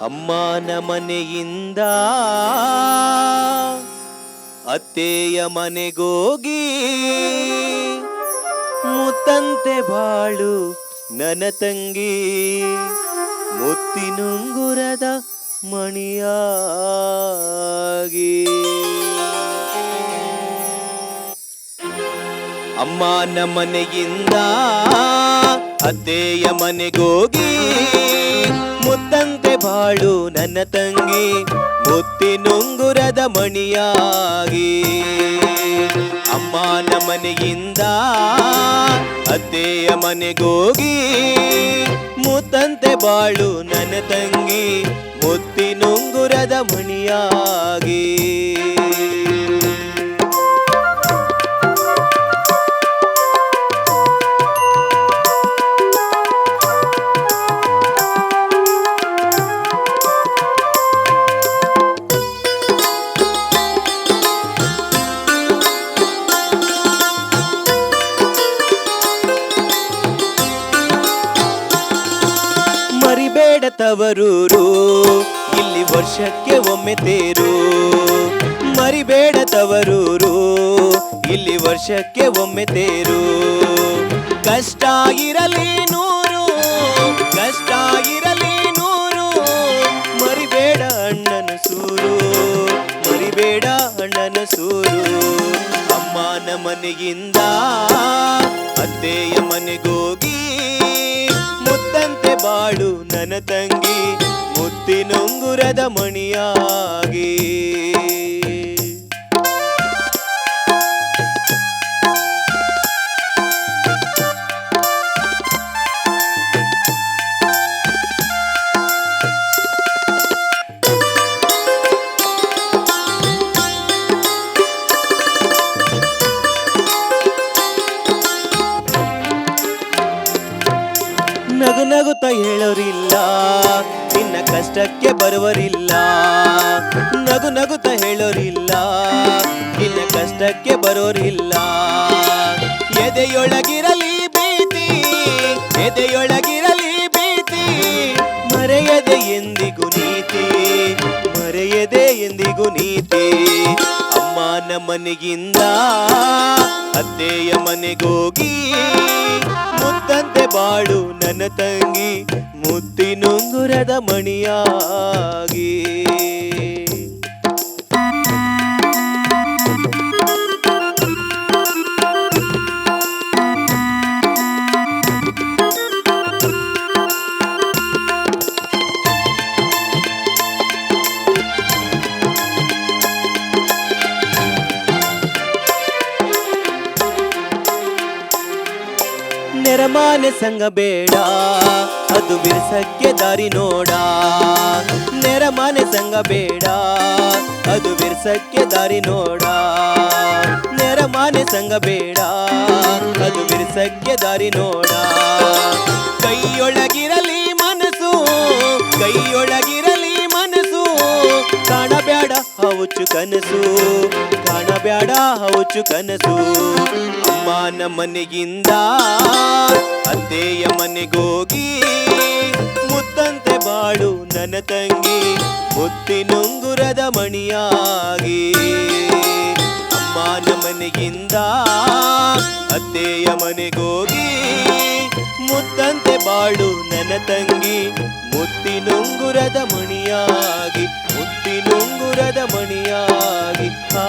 ಅಮ್ಮನ ಮನೆಯಿಂದ ಅತ್ತೆಯ ಮನೆಗೋಗಿ ಮುತ್ತಂತೆ ಬಾಳು ನನ್ನ ತಂಗಿ ಮುತ್ತಿನುಂಗುರದ ಮಣಿಯಾಗಿ. ಅಮ್ಮನ ಮನೆಯಿಂದ ಅತ್ತೆಯ ಮನೆಗೋಗಿ ಮುತ್ತಂತೆ ಬಾಳು ನನ್ನ ತಂಗಿ ಮುತ್ತಿನುಂಗುರದ ಮಣಿಯಾಗಿ. ಅಮ್ಮನ ಮನೆಯಿಂದ ಅತ್ತೆಯ ಮನೆಗೋಗಿ ಮುತ್ತಂತೆ ಬಾಳು ನನ್ನ ತಂಗಿ ಮುತ್ತಿನುಂಗುರದ ಮಣಿಯಾಗಿ. ತವರೂರು ಇಲ್ಲಿ ವರ್ಷಕ್ಕೆ ಒಮ್ಮೆ ತೇರು. ಮರಿಬೇಡ ತವರೂರು ಇಲ್ಲಿ ವರ್ಷಕ್ಕೆ ಒಮ್ಮೆ ತೇರು. ಕಷ್ಟ ಇರಲಿ ನೂರು. ಕಷ್ಟ ಇರಲಿ ನೂರು. ಮರಿಬೇಡ ಅಣ್ಣನ ಸೂರು. ಮರಿಬೇಡ ಅಣ್ಣನ ಸೂರು. ಅಮ್ಮನ ಮನೆಯಿಂದ, ಅತ್ತೆಯ ಮನೆಗೋಗಿ ಮುತ್ತಂತೆ ಬಾಳು ನನ್ನ ತಂಗಿ ಮುತ್ತಿನುಂಗುರದ ಮಣಿಯಾಗಿ. ನಗು ನಗುತ್ತ ಹೇಳೋರಿಲ್ಲ, ನಿನ್ನ ಕಷ್ಟಕ್ಕೆ ಬರುವರಿಲ್ಲ. ನಗು ನಗುತ್ತ ಹೇಳೋರಿಲ್ಲ, ನಿನ್ನ ಕಷ್ಟಕ್ಕೆ ಬರೋರಿಲ್ಲ. ಎದೆಯೊಳಗಿರಲಿ ಬೀತಿ ಎದೆಯೊಳಗಿರಲಿ ಬೀತಿ ಮರೆಯದೆ ಎಂದಿಗೂ ನೀತಿ, ಮರೆಯದೆ ಎಂದಿಗೂ ನೀತಿ. ಅಮ್ಮನ ಮನೆಗಿಂದ ಅತ್ತೆಯ ಮನೆಗೋಗಿ ನನ್ನ ತಂಗಿ ಮುತ್ತಿನುಂಗುರದ ಮಣಿಯಾಗಿ ನೆರಮಾನೆ ಸಂಗ ಬೇಡ, ಅದು ಬಿರ್ಸಕ್ಕೆ ದಾರಿ ನೋಡ. ನೆರಮಾನೆ ಸಂಗ ಬೇಡ, ಅದು ಬಿರ್ಸಕ್ಕೆ ದಾರಿ ನೋಡ. ನೆರಮಾನೆ ಸಂಗ ಬೇಡ, ಅದು ಬಿರ್ಸಕ್ಕೆ ದಾರಿ ನೋಡ. ಕೈಯೊಳಗಿರಲಿ ಮನಸ್ಸು ಕೈಯೊಳಗಿರಲಿ ಮನಸ್ಸು, ಕಾಣಬೇಡ ಹೌಚು ಕನಸು. ಕಾಣಬ್ಯಾಡ ಹೌಚು ಕನಸು. ಅಮ್ಮನ ಮನೆಗಿಂದ ಅತ್ತೆಯ ಮನೆಗೋಗಿ ಮುತ್ತಂತೆ ಬಾಳು ನನ್ನ ತಂಗಿ ಮುತ್ತಿನುಂಗುರದ ಮಣಿಯಾಗಿ. ಅಮ್ಮನ ಮನೆಗಿಂದ ಅತ್ತೆಯ ಮನೆಗೋಗಿ ಮುತ್ತಂತೆ ಬಾಳು ನನ್ನ ತಂಗಿ ಮುತ್ತಿನುಂಗುರದ ಮಣಿಯಾಗಿ. அனுரதமணியாகி ஆ.